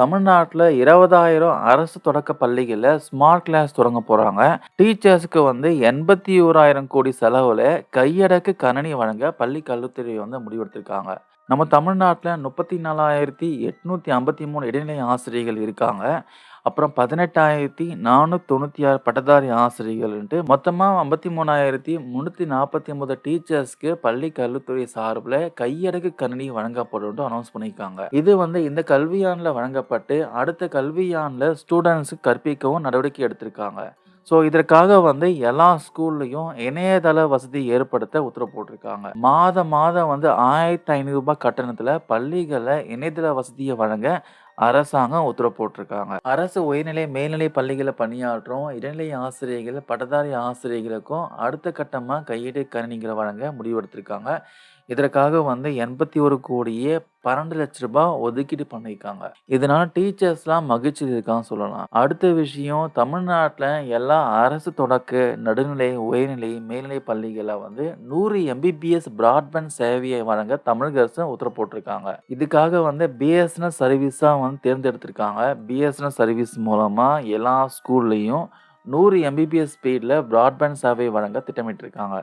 தமிழ்நாட்டில் இருபதாயிரம் அரசு தொடக்க பள்ளிகளில் ஸ்மார்ட் கிளாஸ் தொடங்க போகிறாங்க டீச்சர்ஸுக்கு வந்து 81,000 கோடி செலவுல கையடக்கு கணினி வழங்க பள்ளி கல்வித்துறை வந்து முடிவெடுத்திருக்காங்க. நம்ம தமிழ்நாட்டில் முப்பத்தி நாலாயிரத்தி எட்நூற்றி ஐம்பத்தி மூணு இடைநிலை ஆசிரியர்கள் இருக்காங்க. அப்புறம் 18,496 பட்டதாரி ஆசிரியர்கள்ன்ட்டு மொத்தமாக ஐம்பத்தி மூணாயிரத்தி முந்நூற்றி நாற்பத்தி ஒன்பது டீச்சர்ஸ்க்கு பள்ளி கல்வித்துறை சார்பில் கையடகு கணினி வழங்கப்படும் அனௌன்ஸ் பண்ணியிருக்காங்க. இது வந்து இந்த கல்வியாண்டில் வழங்கப்பட்டு அடுத்த கல்வியானில் ஸ்டூடெண்ட்ஸுக்கு கற்பிக்கவும் நடவடிக்கை எடுத்திருக்காங்க. ஸோ இதற்காக வந்து எல்லா ஸ்கூல்லையும் இணையதள வசதி ஏற்படுத்த உத்தரவு போட்டிருக்காங்க. மாதம் மாதம் வந்து ஆயிரத்தி ஐநூறுரூபா கட்டணத்தில் பள்ளிகளில் இணையதள வசதியை வழங்க அரசாங்கம் உத்தரவு போட்டிருக்காங்க. அரசு உயர்நிலை, மேல்நிலை பள்ளிகளில் பணியாற்றும் இடைநிலை ஆசிரியர்கள், பட்டதாரி ஆசிரியர்களுக்கும் அடுத்த கட்டமாக கையீடு கணினிகளை வழங்க முடிவெடுத்திருக்காங்க. இதற்காக வந்து எண்பத்தி ஒரு கோடியே பன்னெண்டு லட்ச ரூபாய் ஒதுக்கீடு பண்ணியிருக்காங்க. இதனால டீச்சர்ஸ்லாம் மகிழ்ச்சி இருக்கான்னு சொல்லலாம். அடுத்த விஷயம் தமிழ்நாட்டில் எல்லா அரசு தொடக்க, நடுநிலை, உயர்நிலை, மேல்நிலை பள்ளிகளில் வந்து நூறு எம்பிபிஎஸ் பிராட்பேண்ட் சேவையை வழங்க தமிழக அரசு உத்தரவு போட்டிருக்காங்க. இதுக்காக வந்து பிஎஸ்என்எல் சர்வீஸாக வந்து தேர்ந்தெடுத்திருக்காங்க. பிஎஸ்என்எல் சர்வீஸ் மூலமா எல்லா ஸ்கூல்லையும் நூறு எம்பிபிஎஸ் ஸ்பீடில் பிராட்பேண்ட் சேவை வழங்க திட்டமிட்டிருக்காங்க.